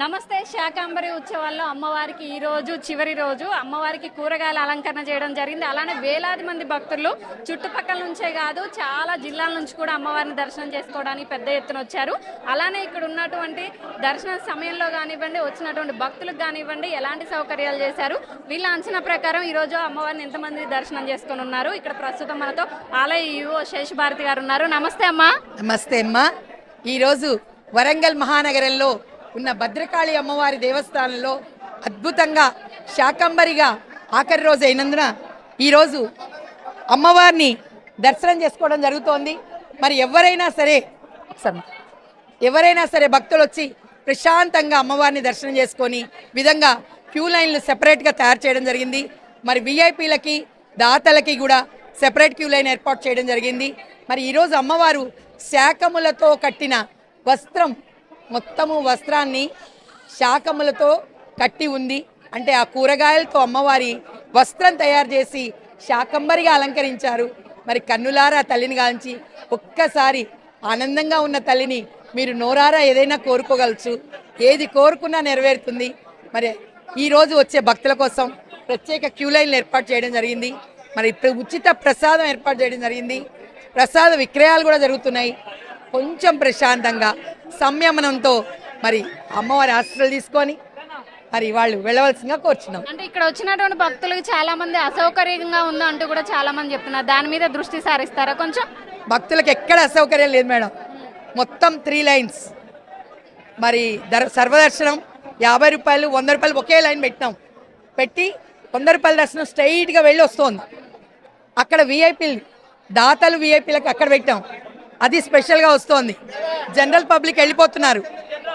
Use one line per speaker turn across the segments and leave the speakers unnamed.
నమస్తే శాకాంబరి ఉత్సవాల్లో అమ్మవారికి ఈ రోజు చివరి రోజు. అమ్మవారికి కూరగాయల అలంకరణ చేయడం జరిగింది. అలానే వేలాది మంది భక్తులు చుట్టుపక్కల నుంచే కాదు చాలా జిల్లాల నుంచి కూడా అమ్మవారిని దర్శనం చేసుకోవడానికి పెద్ద ఎత్తున వచ్చారు. అలానే ఇక్కడ ఉన్నటువంటి దర్శన సమయంలో కానివ్వండి వచ్చినటువంటి భక్తులకు కానివ్వండి ఎలాంటి సౌకర్యాలు చేశారు? వీళ్ళ అంచనా ప్రకారం ఈ రోజు అమ్మవారిని ఎంతమంది దర్శనం చేసుకొని ఉన్నారు? ఇక్కడ ప్రస్తుతం మనతో ఆలయ యువ శేషభారతి గారు ఉన్నారు. నమస్తే అమ్మా.
నమస్తే అమ్మా. ఈరోజు వరంగల్ మహానగరంలో ఉన్న భద్రకాళి అమ్మవారి దేవస్థానంలో అద్భుతంగా శాకంబరిగా ఆఖరి రోజు అయినందున ఈరోజు అమ్మవారిని దర్శనం చేసుకోవడం జరుగుతోంది. మరి ఎవరైనా సరే ఒకసారి ఎవరైనా సరే భక్తులు వచ్చి ప్రశాంతంగా అమ్మవారిని దర్శనం చేసుకొని విధంగా క్యూ లైన్లు సెపరేట్గా తయారు చేయడం జరిగింది. మరి విఐపీలకి దాతలకి కూడా సెపరేట్ క్యూ లైన్ ఏర్పాటు చేయడం జరిగింది. మరి ఈరోజు అమ్మవారు శాకములతో కట్టిన వస్త్రం మొత్తము వస్త్రాన్ని శాకములతో కట్టి ఉంది. అంటే ఆ కూరగాయలతో అమ్మవారి వస్త్రం తయారు చేసి శాకంబరిగా అలంకరించారు. మరి కన్నులారా తల్లిని గాంచి ఒక్కసారి ఆనందంగా ఉన్న తల్లిని మీరు నోరారా ఏదైనా కోరుకోగలచ్చు ఏది కోరుకున్నా నెరవేరుతుంది. మరి ఈరోజు వచ్చే భక్తుల కోసం ప్రత్యేక క్యూ లైన్లు ఏర్పాటు చేయడం జరిగింది. మరి ఇప్పుడు ఉచిత ప్రసాదం ఏర్పాటు చేయడం జరిగింది. ప్రసాద విక్రయాలు కూడా జరుగుతున్నాయి. కొంచెం ప్రశాంతంగా సంయమనంతో మరి అమ్మవారి ఆశీస్సులు తీసుకొని మరి వాళ్ళు వెళ్ళవలసిందిగా కోరుచున్నాం.
అంటే ఇక్కడ వచ్చినటువంటి భక్తులకు చాలా మంది అసౌకర్యంగా ఉంది అంటూ కూడా చాలా మంది చెప్తున్నారు. దాని మీద దృష్టి సారిస్తారా కొంచెం?
భక్తులకు ఎక్కడ అసౌకర్యం లేదు మేడం. మొత్తం త్రీ లైన్స్ మరి దర్ సర్వదర్శనం యాభై రూపాయలు వంద రూపాయలు ఒకే లైన్ పెట్టినాం. పెట్టి వంద రూపాయల దర్శనం స్ట్రైట్గా వెళ్ళి వస్తుంది. అక్కడ విఐపీలు దాతలు విఐపీలకు అక్కడ పెట్టాం. అది స్పెషల్గా వస్తోంది. జనరల్ పబ్లిక్ వెళ్ళిపోతున్నారు.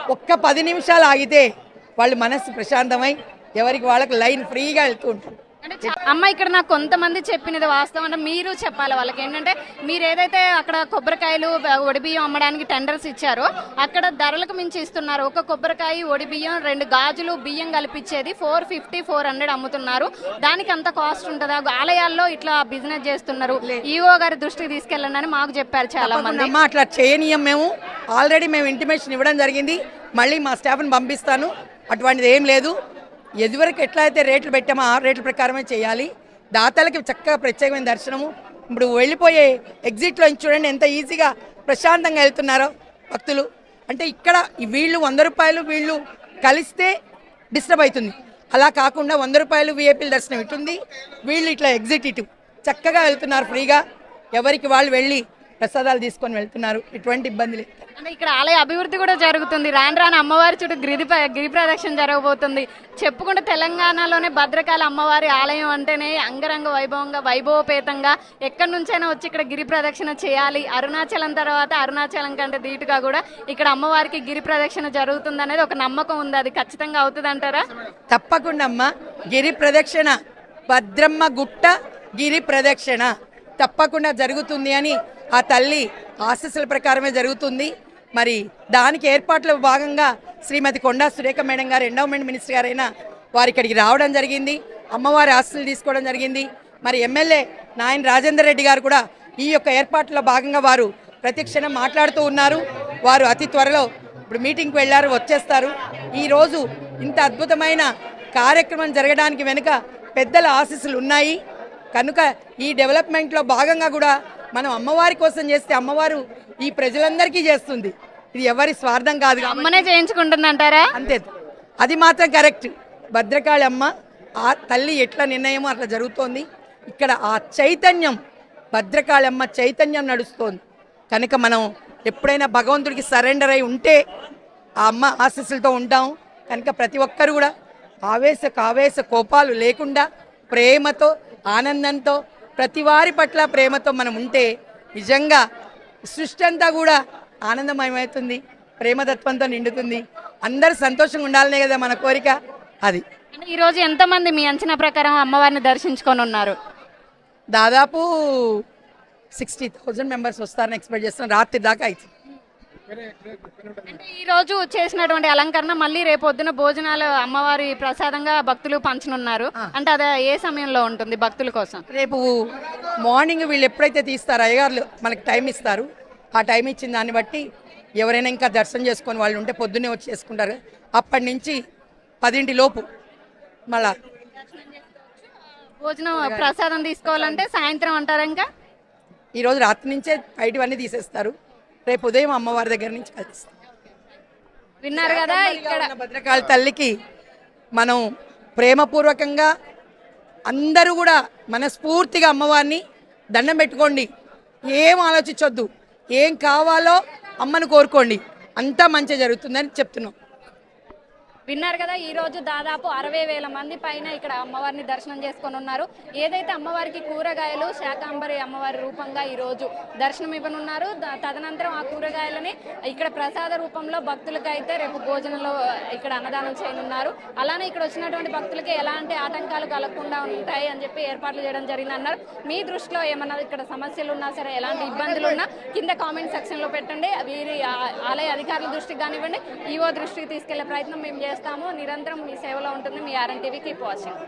ఒక్క పది నిమిషాలు ఆగితే వాళ్ళు మనస్సు ప్రశాంతమై ఎవరికి వాళ్ళకి లైన్ ఫ్రీగా వెళ్తూ ఉంటారు.
అంటే అమ్మ ఇక్కడ నాకు కొంతమంది చెప్పినది వాస్తవం అంటే మీరు చెప్పాలి వాళ్ళకి. ఏంటంటే మీరు ఏదైతే అక్కడ కొబ్బరికాయలు ఒడిబియ్యం అమ్మడానికి టెండర్స్ ఇచ్చారో అక్కడ ధరలకు మించి ఇస్తున్నారు. ఒక కొబ్బరికాయ ఒడిబియ్యం రెండు గాజులు బియ్యం కలిపిచ్చేది ఫోర్ ఫిఫ్టీ ఫోర్ హండ్రెడ్ అమ్ముతున్నారు. దానికి అంత కాస్ట్ ఉంటుందా? ఆలయాల్లో ఇట్లా బిజినెస్ చేస్తున్నారు. ఈఓ గారి దృష్టికి తీసుకెళ్ళండి అని మాకు చెప్పారు చాలా మంది
అమ్మా అట్లా చేయనీయం మేము. ఆల్రెడీ మేము ఇంటిమేషన్ ఇవ్వడం జరిగింది. మళ్ళీ మా స్టాఫ్ని పంపిస్తాను. అటువంటిది ఏం లేదు. ఎదువరకు ఎట్లా అయితే రేట్లు పెట్టామో ఆ రేట్ల ప్రకారమే చేయాలి. దాతలకి చక్కగా ప్రత్యేకమైన దర్శనము. ఇప్పుడు వెళ్ళిపోయే ఎగ్జిట్లో చూడండి ఎంత ఈజీగా ప్రశాంతంగా వెళ్తున్నారో భక్తులు. అంటే ఇక్కడ వీళ్ళు వంద రూపాయలు వీళ్ళు కలిస్తే డిస్టర్బ్ అవుతుంది. అలా కాకుండా వంద రూపాయలు విఐపీల దర్శనం ఇటుంది. వీళ్ళు ఇట్లా ఎగ్జిట్ ఇటు. చక్కగా వెళ్తున్నారు ఫ్రీగా. ఎవరికి వాళ్ళు వెళ్ళి ప్రసాదాలు తీసుకొని వెళ్తున్నారు. ఎటువంటి ఇబ్బంది లేదు.
అంటే ఇక్కడ ఆలయ అభివృద్ధి కూడా జరుగుతుంది. రాను రాను అమ్మవారి చుట్టూ గిరి గిరి ప్రదక్షిణ జరగబోతుంది. చెప్పుకుంటే తెలంగాణలోనే భద్రకాళి అమ్మవారి ఆలయం అంటేనే అంగరంగ వైభవంగా వైభవపేతంగా ఎక్కడి నుంచైనా వచ్చి ఇక్కడ గిరి ప్రదక్షిణ చేయాలి. అరుణాచలం తర్వాత అరుణాచలం కంటే ధీటుగా కూడా ఇక్కడ అమ్మవారికి గిరి ప్రదక్షిణ జరుగుతుంది అనేది ఒక నమ్మకం ఉంది. అది ఖచ్చితంగా అవుతుంది అంటారా
తప్పకుండా అమ్మ. గిరి ప్రదక్షిణ. భద్రమ్మ గుట్ట గిరి ప్రదక్షిణ. తప్పకుండా జరుగుతుంది అని ఆ తల్లి ఆశీస్సుల ప్రకారమే జరుగుతుంది. మరి దానికి ఏర్పాట్లో భాగంగా శ్రీమతి కొండా సురేఖ మేడం గారు ఎండోమెంట్ మినిస్టర్ గారైన వారు ఇక్కడికి రావడం జరిగింది. అమ్మవారి ఆస్తులు తీసుకోవడం జరిగింది. మరి ఎమ్మెల్యే నాయన రాజేందర్ రెడ్డి గారు కూడా ఈ యొక్క ఏర్పాట్లో భాగంగా వారు ప్రతిక్షణం మాట్లాడుతూ ఉన్నారు. వారు అతి త్వరలో ఇప్పుడు మీటింగ్కి వెళ్ళారు వచ్చేస్తారు. ఈరోజు ఇంత అద్భుతమైన కార్యక్రమం జరగడానికి వెనుక పెద్దల ఆశీస్సులు ఉన్నాయి. కనుక ఈ డెవలప్మెంట్లో భాగంగా కూడా మనం అమ్మవారి కోసం చేస్తే అమ్మవారు ఈ ప్రజలందరికీ చేస్తుంది. ఇది ఎవరి స్వార్థం కాదు
అమ్మనే చేయించుకుంటుంది అంటారా
అంతే. అది మాత్రం కరెక్ట్. భద్రకాళి అమ్మ ఆ తల్లి ఎట్లా నిర్ణయమో అట్లా జరుగుతోంది. ఇక్కడ ఆ చైతన్యం భద్రకాళి అమ్మ చైతన్యం నడుస్తోంది. కనుక మనం ఎప్పుడైనా భగవంతుడికి సరెండర్ అయి ఉంటే ఆ అమ్మ ఆశీస్సులతో ఉంటాం. కనుక ప్రతి ఒక్కరు కూడా ఆవేశ కావేశ కోపాలు లేకుండా ప్రేమతో ఆనందంతో ప్రతి వారి పట్ల ప్రేమతో మనం ఉంటే నిజంగా సృష్టి అంతా కూడా ఆనందమయమవుతుంది ప్రేమతత్వంతో నిండుతుంది. అందరూ సంతోషంగా ఉండాలనే కదా మన కోరిక? అది.
అంటే ఈ రోజు ఎంతమంది మీ అంచనా ప్రకారం అమ్మవారిని దర్శించుకొని ఉన్నారు?
దాదాపు సిక్స్టీ థౌజండ్ మెంబర్స్ వస్తారని ఎక్స్పెక్ట్ చేస్తున్నాం. రాత్రి దాకా అయితే.
అంటే ఈ రోజు చేసినటువంటి అలంకరణ మళ్ళీ రేపొద్దున భోజనాలు అమ్మవారి ప్రసాదంగా భక్తులు పంచనున్నారు. అంటే అది ఏ సమయంలో ఉంటుంది భక్తుల కోసం?
రేపు మార్నింగ్ వీళ్ళు ఎప్పుడైతే తీస్తారో అయ్యగారులు మనకి టైం ఇస్తారు. ఆ టైం ఇచ్చిన దాన్ని బట్టి ఎవరైనా ఇంకా దర్శనం చేసుకొని వాళ్ళు ఉంటే పొద్దున్నే వచ్చి చేసుకుంటారు. అప్పటి నుంచి పదింటి లోపు మళ్ళా
భోజనం ప్రసాదం తీసుకోవాలంటే సాయంత్రం అంటారా ఇంకా?
ఈరోజు రాత్రి నుంచే బయటవన్నీ తీసేస్తారు. రేపు ఉదయం అమ్మవారి దగ్గర నుంచి
విన్నారు కదా ఇక్కడ
భద్రకాళి తల్లికి మనం ప్రేమపూర్వకంగా అందరూ కూడా మనస్ఫూర్తిగా అమ్మవారిని దండం పెట్టుకోండి. ఏం ఆలోచించొద్దు. ఏం కావాలో అమ్మను కోరుకోండి. అంతా మంచి జరుగుతుందని చెప్తున్నాం.
విన్నారు కదా ఈ రోజు దాదాపు అరవై వేల మంది పైన ఇక్కడ అమ్మవారిని దర్శనం చేసుకొని ఉన్నారు. ఏదైతే అమ్మవారికి కూరగాయలు శాకాంబరి అమ్మవారి రూపంగా ఈ రోజు దర్శనం ఇవ్వనున్నారు తదనంతరం ఆ కూరగాయలని ఇక్కడ ప్రసాద రూపంలో భక్తులకైతే అయితే రేపు భోజనంలో ఇక్కడ అన్నదానం చేయనున్నారు. అలానే ఇక్కడ వచ్చినటువంటి భక్తులకి ఎలాంటి ఆటంకాలు కలగకుండా ఉంటాయి అని చెప్పి ఏర్పాట్లు చేయడం జరిగింది అన్నారు మీ దృష్టిలో ఏమన్నా ఇక్కడ సమస్యలు ఉన్నా సరే ఎలాంటి ఇబ్బందులు ఉన్నా కింద కామెంట్ సెక్షన్లో పెట్టండి. వీరి ఆలయ అధికారుల దృష్టికి కానివ్వండి ఈవో దృష్టికి తీసుకెళ్ళే ప్రయత్నం మేము చేస్తాము. నిరంతరం మీ సేవలో ఉంటుంది. మీ ఆర్ఎన్ టీవీ కీప్ వాచింగ్